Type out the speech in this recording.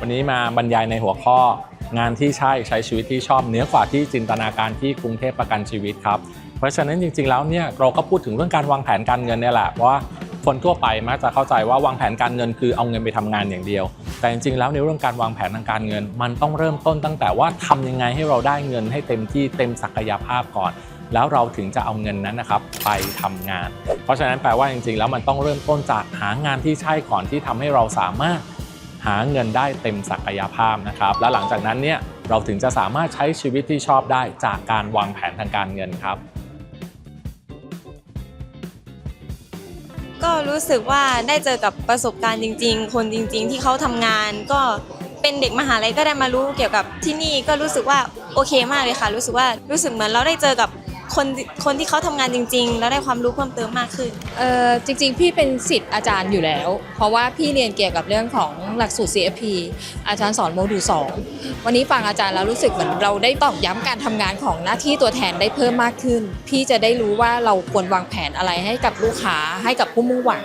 วันนี้มาบรรยายในหัวข้องานที่ใช่ใช้ชีวิตที่ชอบเหนือกว่าที่จินตนาการที่กรุงเทพประกันชีวิตครับ เพราะฉะนั้นจริงๆแล้วเนี่ยเราก็พูดถึงเรื่องการวางแผนการเงินเนี่ยแหละเพราะว่าคนทั่วไปมักจะเข้าใจว่าวางแผนการเงินคือเอาเงินไปทำงานอย่างเดียว แต่จริงๆแล้วในเรื่องการวางแผนทางการเงิน มันต้องเริ่มต้นตั้งแต่ว่าทำยังไงให้เราได้เงินให้เต็มที่เต็มศักยภาพก่อน แล้วเราถึงจะเอาเงินนั้นนะครับไปทำงาน เพราะฉะนั้นแปลว่าจริงๆ แล้วมันต้องเริ่มต้นจากหางานที่ใช่ก่อนที่ทำให้เราสามารถ หาเงินได้เต็มศักยภาพนะครับ และหลังจากนั้นเนี่ยเราถึงจะสามารถใช้ชีวิตที่ชอบได้จากการวางแผนทางการเงินครับ ก็รู้สึกว่าได้เจอกับประสบการณ์จริง ๆ คนจริง ๆ ที่เขาทำงาน ก็เป็นเด็กมหาลัยก็ได้มารู้เกี่ยวกับที่นี่ก็รู้สึกว่าโอเคมากเลยค่ะ รู้สึกว่ารู้สึกเหมือนเราได้เจอกับ คนคนที่เขาทำงานจริง ๆ แล้วได้ความรู้เพิ่มเติมมากขึ้นเออจริง ๆ พี่เป็นสิทธิ์อาจารย์อยู่แล้ว เพราะว่าพี่เรียนเกี่ยวกับเรื่องของหลักสูตร CFP อาจารย์สอนโมดูลสองวันนี้ฟังอาจารย์แล้วรู้สึกเหมือนเราได้ตอกย้ำการทำงานของหน้าที่ตัวแทนได้เพิ่มมากขึ้น พี่จะได้รู้ว่าเราควรวางแผนอะไรให้กับลูกค้าให้กับผู้มุ่งหวัง